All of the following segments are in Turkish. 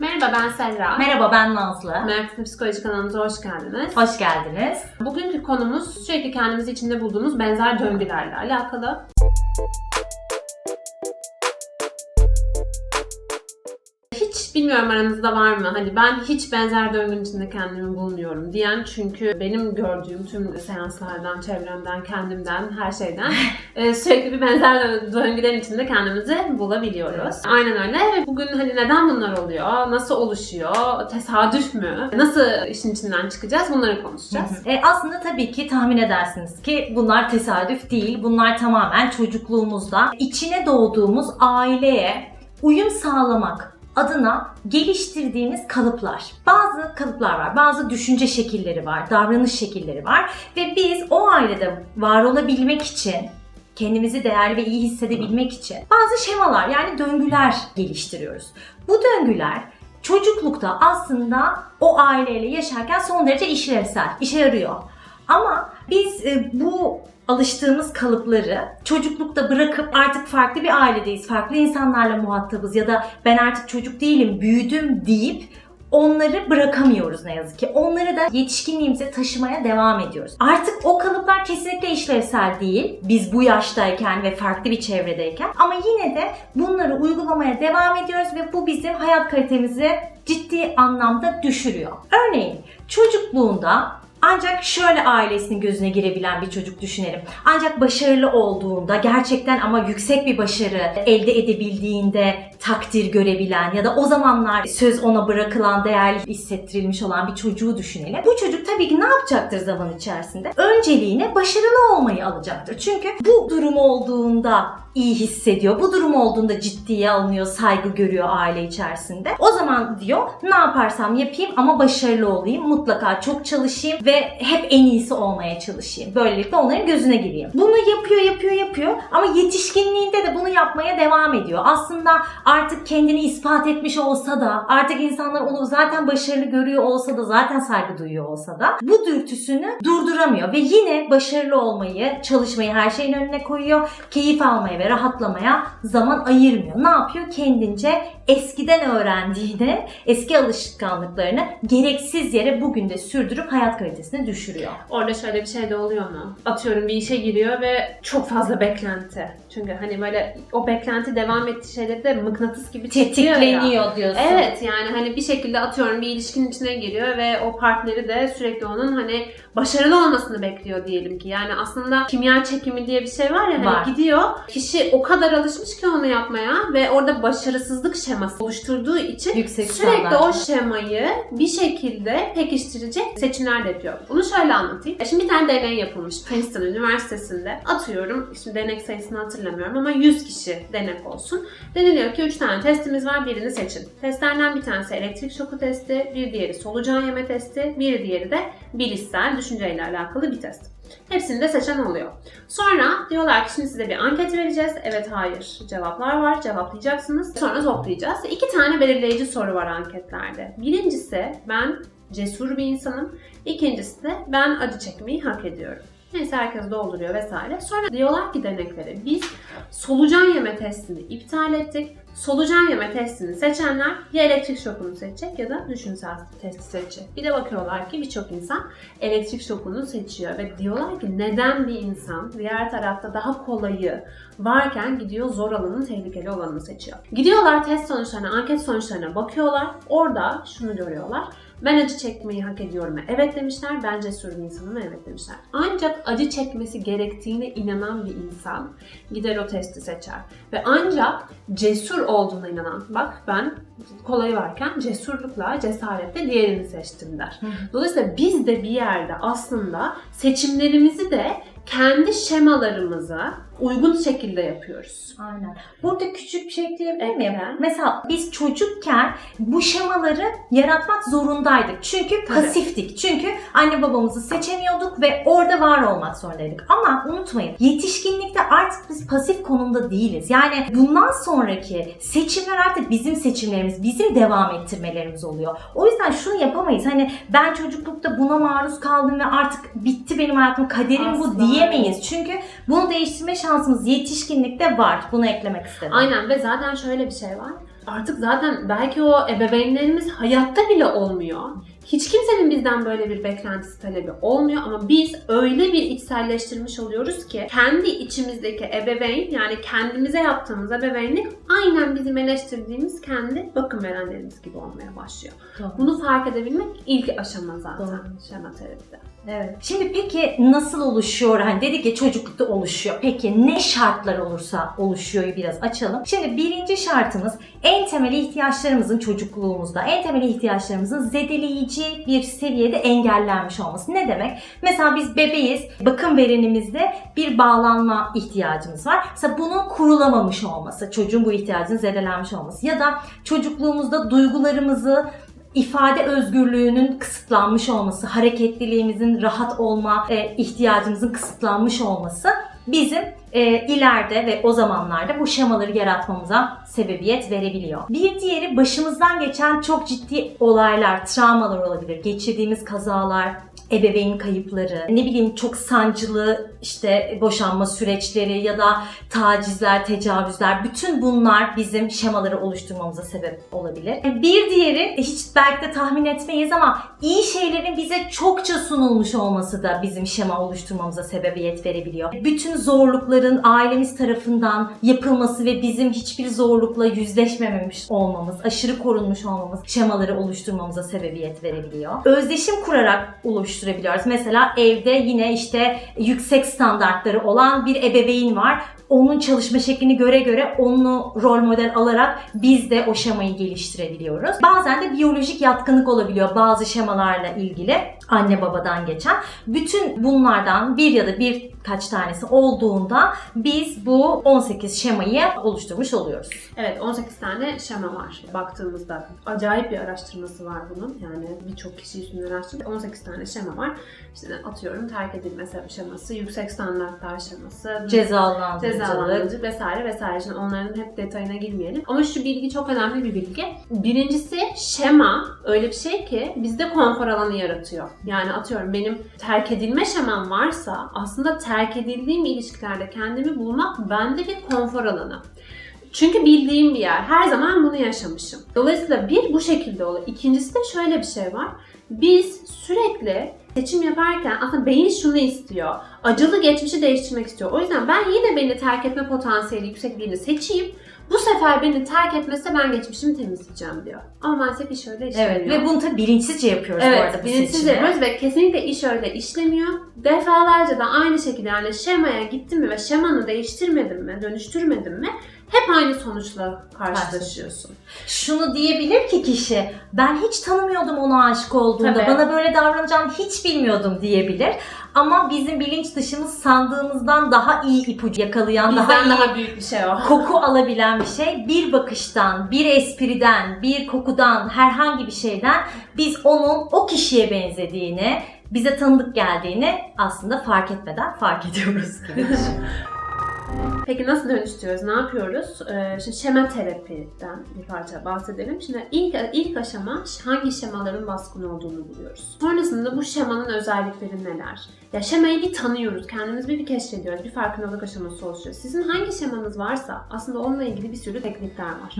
Merhaba ben Serra. Merhaba ben Nazlı. Mert'in Psikoloji kanalımıza hoş geldiniz. Hoş geldiniz. Bugünkü konumuz sürekli kendimizi içinde bulduğumuz benzer döngülerle alakalı. Bilmiyorum aranızda var mı? Hani ben hiç benzer döngünün içinde kendimi bulmuyorum diyen çünkü benim gördüğüm tüm seanslardan, çevremden, kendimden, her şeyden e, sürekli bir benzer döngülerin içinde kendimizi bulabiliyoruz. Aynen öyle. Ve Bugün hani neden bunlar oluyor? Nasıl oluşuyor? Tesadüf mü? Nasıl işin içinden çıkacağız? Bunları konuşacağız. E, aslında tabii ki tahmin edersiniz ki bunlar tesadüf değil. Bunlar tamamen çocukluğumuzda içine doğduğumuz aileye uyum sağlamak adına geliştirdiğimiz kalıplar. Bazı kalıplar var, bazı düşünce şekilleri var, davranış şekilleri var ve biz o ailede var olabilmek için kendimizi değerli ve iyi hissedebilmek için bazı şemalar yani döngüler geliştiriyoruz. Bu döngüler çocuklukta aslında o aileyle yaşarken son derece işlevsel, işe yarıyor. Ama biz e, bu alıştığımız kalıpları çocuklukta bırakıp artık farklı bir ailedeyiz, farklı insanlarla muhatabız ya da ben artık çocuk değilim, büyüdüm deyip onları bırakamıyoruz ne yazık ki. Onları da yetişkinliğimize taşımaya devam ediyoruz. Artık o kalıplar kesinlikle işlevsel değil. Biz bu yaştayken ve farklı bir çevredeyken ama yine de bunları uygulamaya devam ediyoruz ve bu bizim hayat kalitemizi ciddi anlamda düşürüyor. Örneğin çocukluğunda ancak şöyle ailesinin gözüne girebilen bir çocuk düşünelim. Ancak başarılı olduğunda, gerçekten ama yüksek bir başarı elde edebildiğinde takdir görebilen ya da o zamanlar söz ona bırakılan, değerli hissettirilmiş olan bir çocuğu düşünelim. Bu çocuk tabii ki ne yapacaktır zaman içerisinde? Önceliğine başarılı olmayı alacaktır. Çünkü bu durum olduğunda iyi hissediyor. Bu durum olduğunda ciddiye alınıyor, saygı görüyor aile içerisinde. O zaman diyor ne yaparsam yapayım ama başarılı olayım. Mutlaka çok çalışayım ve hep en iyisi olmaya çalışayım. Böylelikle onların gözüne gireyim. Bunu yapıyor, yapıyor, yapıyor ama yetişkinliğinde de bunu yapmaya devam ediyor. Aslında artık kendini ispat etmiş olsa da, artık insanlar onu zaten başarılı görüyor olsa da, zaten saygı duyuyor olsa da bu dürtüsünü durduramıyor ve yine başarılı olmayı, çalışmayı her şeyin önüne koyuyor. Keyif almaya ve rahatlamaya zaman ayırmıyor. Ne yapıyor? Kendince eskiden öğrendiğini, eski alışkanlıklarını gereksiz yere bugün de sürdürüp hayat kalitesini düşürüyor. Orada şöyle bir şey de oluyor mu? Atıyorum bir işe giriyor ve çok fazla beklenti. Çünkü hani böyle o beklenti devam ettiği şeyleri de mıknatıs gibi çekiyor ya. Tetikleniyor diyorsun. Evet yani hani bir şekilde atıyorum bir ilişkinin içine giriyor ve o partneri de sürekli onun hani başarılı olmasını bekliyor diyelim ki. Yani aslında kimya çekimi diye bir şey var ya hani Var. gidiyor kişi o kadar alışmış ki onu yapmaya ve orada başarısızlık şeması oluşturduğu için Yüksek sürekli o şemayı bir şekilde pekiştirecek seçimler de yapıyor. Bunu şöyle anlatayım. E Şimdi bir tane deney yapılmış Princeton Üniversitesi'nde. Atıyorum, şimdi denek sayısını hatırlamıyorum ama 100 kişi denek olsun. Deniliyor ki 3 tane testimiz var, birini seçin. Testlerden bir tanesi elektrik şoku testi, bir diğeri solucan yeme testi, bir diğeri de bilişsel düşünceyle alakalı bir test. Hepsini de seçen oluyor. Sonra diyorlar ki şimdi size bir anket vereceğiz. Evet, hayır cevaplar var. Cevaplayacaksınız. Sonra toplayacağız. İki tane belirleyici soru var anketlerde. Birincisi ben cesur bir insanım. İkincisi de ben acı çekmeyi hak ediyorum. Neyse herkes dolduruyor vesaire. Sonra diyorlar ki deneklere biz solucan yeme testini iptal ettik. Solucan yeme testini seçenler ya elektrik şokunu seçecek ya da düşünsel testi seçecek. Bir de bakıyorlar ki birçok insan elektrik şokunu seçiyor ve diyorlar ki neden bir insan diğer tarafta daha kolayı varken gidiyor zor olanın tehlikeli olanını seçiyor. Gidiyorlar test sonuçlarına, anket sonuçlarına bakıyorlar. Orada şunu görüyorlar. Ben acı çekmeyi hak ediyorum. Evet demişler. Ben cesur bir insanım. Evet demişler. Ancak acı çekmesi gerektiğine inanan bir insan gider o testi seçer. Ve ancak cesur olduğuna inanan, bak ben kolayı varken cesurlukla, cesaretle diğerini seçtim der. Dolayısıyla biz de bir yerde aslında seçimlerimizi de kendi şemalarımıza uygun şekilde yapıyoruz. Aynen. Burada küçük bir şey ekleyebilir miyim? Ekle. Mesela biz çocukken bu şemaları yaratmak zorundaydık. Çünkü pasiftik. Çünkü anne babamızı seçemiyorduk ve orada var olmak zorundaydık. Ama unutmayın yetişkinlikte artık biz pasif konumda değiliz. Yani bundan sonraki seçimler artık bizim seçimlerimiz, bizim devam ettirmelerimiz oluyor. O yüzden şunu yapamayız. Hani ben çocuklukta buna maruz kaldım ve artık bitti benim hayatım, kaderim bu Asla. diyemeyiz. Çünkü bunu değiştirme şansımız yetişkinlikte var. Bunu eklemek istedim. Aynen ve zaten şöyle bir şey var. artık zaten belki o ebeveynlerimiz hayatta bile olmuyor. Hiç kimsenin bizden böyle bir beklentisi talebi olmuyor ama biz öyle bir içselleştirmiş oluyoruz ki kendi içimizdeki ebeveyn yani kendimize yaptığımız ebeveynlik aynen bizim eleştirdiğimiz kendi bakım verenlerimiz gibi olmaya başlıyor. Bunu fark edebilmek ilk aşama zaten Doğru. şema terapide. Evet. Şimdi peki nasıl oluşuyor? Hani dedik ya çocuklukta oluşuyor. Peki ne şartlar olursa oluşuyor biraz açalım. Şimdi birinci şartımız en temel ihtiyaçlarımızın çocukluğumuzda en temel ihtiyaçlarımızın zedeleyici bir seviyede engellenmiş olması. Ne demek? Mesela biz bebeğiz. Bakım verenimizde bir bağlanma ihtiyacımız var. Mesela bunun kurulamamış olması, çocuğun bu ihtiyacının zedelenmiş olması ya da çocukluğumuzda duygularımızı ifade özgürlüğünün kısıtlanmış olması, hareketliliğimizin rahat olma e, ihtiyacımızın kısıtlanmış olması bizim e, ileride ve o zamanlarda bu şemaları yaratmamıza sebebiyet verebiliyor. Bir diğeri başımızdan geçen çok ciddi olaylar, travmalar olabilir. Geçirdiğimiz kazalar, ebeveyn kayıpları, ne bileyim çok sancılı işte boşanma süreçleri ya da tacizler, tecavüzler bütün bunlar bizim şemaları oluşturmamıza sebep olabilir. Bir diğeri hiç belki de tahmin etmeyiz ama iyi şeylerin bize çokça sunulmuş olması da bizim şema oluşturmamıza sebebiyet verebiliyor. Bütün zorlukların ailemiz tarafından yapılması ve bizim hiçbir zorlukla yüzleşmememiş olmamız, aşırı korunmuş olmamız şemaları oluşturmamıza sebebiyet verebiliyor. Özdeşim kurarak oluşturabiliyoruz. Mesela evde yine işte yüksek standartları olan bir ebeveyn var. Onun çalışma şeklini göre göre onu rol model alarak biz de o şemayı geliştirebiliyoruz. Bazen de biyolojik yatkınlık olabiliyor bazı şemalarla ilgili anne babadan geçen. Bütün bunlardan bir ya da birkaç tanesi olduğunda biz bu 18 şemayı oluşturmuş oluyoruz. Evet 18 tane şema var baktığımızda. Acayip bir araştırması var bunun. Yani birçok kişi üstünden araştırdı. 18 tane şema var. İşte atıyorum terk edilme şeması, yüksek standartlar şeması, Cezalandırıcılık. cezalandırıcı vesaire vesaire. Şimdi onların hep detayına girmeyelim. Ama şu bilgi çok önemli bir bilgi. Birincisi şema öyle bir şey ki bizde konfor alanı yaratıyor. Yani atıyorum benim terk edilme şemam varsa aslında terk edildiğim ilişkilerde kendimi bulmak bende bir konfor alanı. Çünkü bildiğim bir yer. Her zaman bunu yaşamışım. Dolayısıyla bir bu şekilde oluyor. İkincisi de şöyle bir şey var. Biz sürekli seçim yaparken aslında beyin şunu istiyor. Acılı geçmişi değiştirmek istiyor. O yüzden ben yine beni terk etme potansiyeli yüksek birini seçeyim. Bu sefer beni terk etmezse ben geçmişimi temizleyeceğim diyor. Ama maalesef iş öyle işlemiyor. Evet ve bunu tabii bilinçsizce yapıyoruz bu arada Evet, bu bilinçsiz seçimi. yapıyoruz ve kesinlikle iş öyle işlemiyor. Defalarca da aynı şekilde yani şemaya gittin mi ve şemanı değiştirmedin mi, dönüştürmedin mi hep aynı sonuçla karşılaşıyorsun. Şunu diyebilir ki kişi, ben hiç tanımıyordum ona aşık olduğunda, Tabii. bana böyle davranacağını hiç bilmiyordum diyebilir. Ama bizim bilinç dışımız sandığımızdan daha iyi ipucu yakalayan, Bizden daha iyi daha büyük bir şey o. koku alabilen bir şey. Bir bakıştan, bir espriden, bir kokudan, herhangi bir şeyden biz onun o kişiye benzediğini, bize tanıdık geldiğini aslında fark etmeden fark ediyoruz gibi. Peki nasıl dönüştürüyoruz? Ne yapıyoruz? Ee, şimdi şema terapiden bir parça bahsedelim. Şimdi ilk ilk aşama hangi şemaların baskın olduğunu buluyoruz. Sonrasında bu şemanın özellikleri neler? Ya şemayı bir tanıyoruz, kendimiz bir, bir keşfediyoruz, bir farkındalık aşaması oluşuyor. Sizin hangi şemanız varsa aslında onunla ilgili bir sürü teknikler var.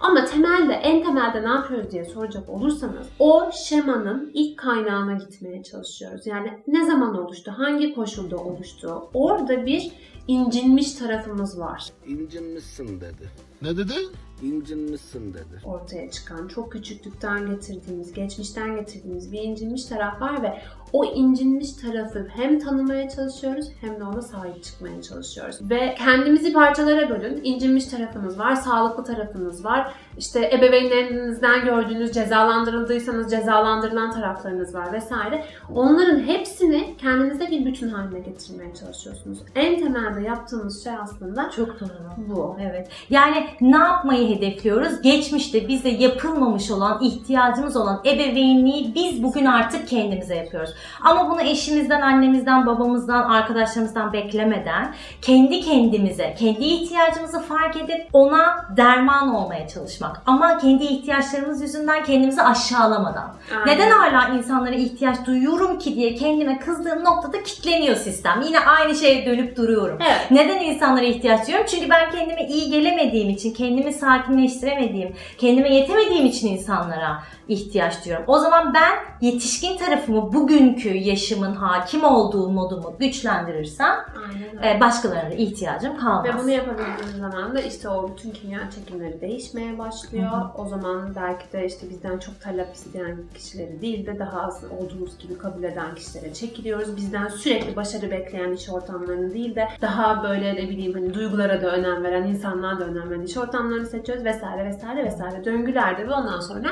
Ama temelde, en temelde ne yapıyoruz diye soracak olursanız o şemanın ilk kaynağına gitmeye çalışıyoruz. Yani ne zaman oluştu, hangi koşulda oluştu? Orada bir incinmiş tarafımız var. İncinmişsin dedi. Ne dedi? İncinmişsin dedi. Ortaya çıkan, çok küçüklükten getirdiğimiz, geçmişten getirdiğimiz bir incinmiş taraf var ve o incinmiş tarafı hem tanımaya çalışıyoruz hem de ona sahip çıkmaya çalışıyoruz. Ve kendimizi parçalara bölün. İncinmiş tarafınız var, sağlıklı tarafınız var. İşte ebeveynlerinizden gördüğünüz cezalandırıldıysanız cezalandırılan taraflarınız var vesaire. Onların hepsini kendinizde bir bütün haline getirmeye çalışıyorsunuz. En temelde yaptığımız şey aslında Çok doğru. bu. Evet. Yani ne yapmayı hedefliyoruz? Geçmişte bize yapılmamış olan, ihtiyacımız olan ebeveynliği biz bugün artık kendimize yapıyoruz. Ama bunu eşimizden, annemizden, babamızdan, arkadaşlarımızdan beklemeden kendi kendimize, kendi ihtiyacımızı fark edip ona derman olmaya çalışmak. Ama kendi ihtiyaçlarımız yüzünden kendimizi aşağılamadan. Aynen. Neden hala insanlara ihtiyaç duyuyorum ki diye kendime kızdığım noktada kitleniyor sistem. Yine aynı şeye dönüp duruyorum. Evet. Neden insanlara ihtiyaç duyuyorum? Çünkü ben kendime iyi gelemediğim için, kendimi sakinleştiremediğim, kendime yetemediğim için insanlara ihtiyaç duyuyorum. O zaman ben yetişkin tarafımı, bugünkü yaşımın hakim olduğu modumu güçlendirirsem e, başkalarına ihtiyacım kalmaz. Ve bunu yapabildiğimiz zaman da işte o bütün kimya çekimleri değişmeye başlıyor. O zaman belki de işte bizden çok talep isteyen kişileri değil de daha az olduğumuz gibi kabul eden kişilere çekiliyoruz. Bizden sürekli başarı bekleyen iş ortamlarını değil de daha böyle ne bileyim hani duygulara da önem veren, insanlığa da önem veren iş ortamlarını seçiyoruz vesaire vesaire vesaire. Döngülerde ve ondan sonra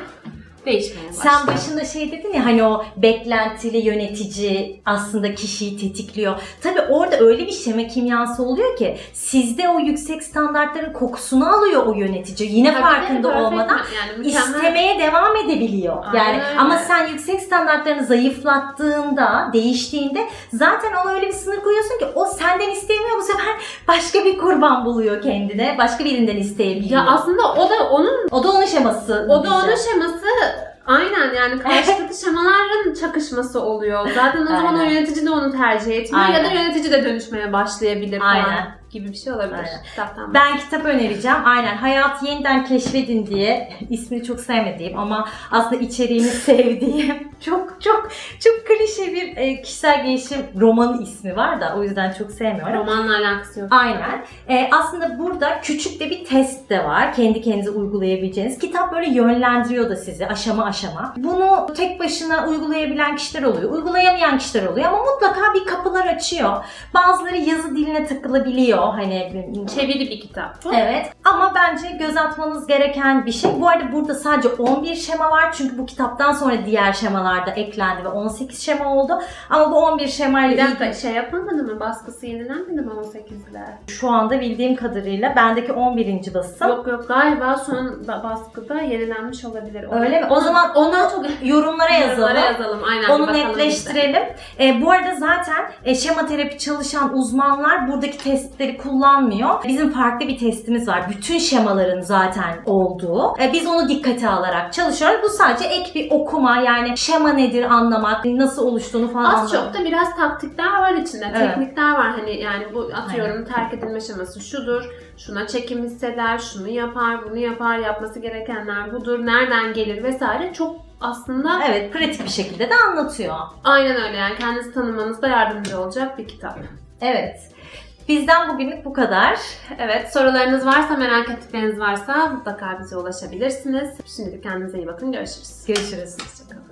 değişmeye başlıyor. Sen başında şey dedin ya hani o beklentili yönetici aslında kişiyi tetikliyor. Tabii orada öyle bir şema kimyası oluyor ki sizde o yüksek standartların kokusunu alıyor o yönetici. Yine Tabii farkında de, perfect. olmadan yani mükemmel. istemeye devam edebiliyor. Aynen yani öyle. ama sen yüksek standartlarını zayıflattığında, değiştiğinde zaten ona öyle bir sınır koyuyorsun ki o senden istemiyor bu sefer başka bir kurban buluyor kendine. Başka birinden isteyebiliyor. Ya aslında o da onun o da onun şeması. O da diyeceğim. onun şeması aynen yani karşılıklı şemaların çakışması oluyor. Zaten o zaman o Aynen. yönetici de onu tercih etmiyor ya da Aynen. yönetici de dönüşmeye başlayabilir falan Aynen. Gibi bir şey olabilir. Aynen. Kitaptan Ben kitap önereceğim. Aynen. Hayatı yeniden keşfedin diye ismini çok sevmediğim ama aslında içeriğini sevdiğim çok çok çok klişe bir e, kişisel gelişim romanı ismi var da o yüzden çok sevmiyorum. romanla alakası yok. Aynen. E, aslında burada küçük de bir test de var. Kendi kendinize uygulayabileceğiniz. Kitap böyle yönlendiriyor da sizi aşama aşama. Bunu tek başına uygulayabilen kişiler oluyor. Uygulayamayan kişiler oluyor ama mutlaka bir kapılar açıyor. Bazıları yazı diline takılabiliyor. Hani Çeviri bir kitap. Evet ama bence göz atmanız gereken bir şey. Bu arada burada sadece 11 şema var çünkü bu kitaptan sonra diğer şemalar da eklendi ve 18 şema oldu. Ama bu 11 şemayla Bir ilgili dakika şey yapılmadı mı? Baskısı yenilenmedi mi 18'de? şu anda bildiğim kadarıyla bendeki 11. basım. Yok yok galiba son ba- baskıda yenilenmiş olabilir. Onu- Öyle mi? O zaman onu çok yorumlara yazalım. Yorumlara yazalım. Aynen. Onu bir bakalım netleştirelim. E, bu arada zaten e, şema terapi çalışan uzmanlar buradaki testleri kullanmıyor. Bizim farklı bir testimiz var. Bütün şemaların zaten olduğu. E, biz onu dikkate alarak çalışıyoruz. Bu sadece ek bir okuma yani şema nedir anlamak, nasıl oluştuğunu falan Az anlamak. çok da biraz taktikler var içinde. Evet. Teknikler var. Hani yani bu atıyorum terk edilme şeması şudur. Şuna çekim hisseder, şunu yapar, bunu yapar, yapması gerekenler budur, nereden gelir vesaire. Çok aslında Evet, pratik bir şekilde de anlatıyor. aynen öyle yani kendinizi tanımanızda yardımcı olacak bir kitap. Evet. Bizden bugünlük bu kadar. Evet sorularınız varsa, merak ettikleriniz varsa mutlaka bize ulaşabilirsiniz. Şimdi kendinize iyi bakın. Görüşürüz. Görüşürüz. Hoşçakalın.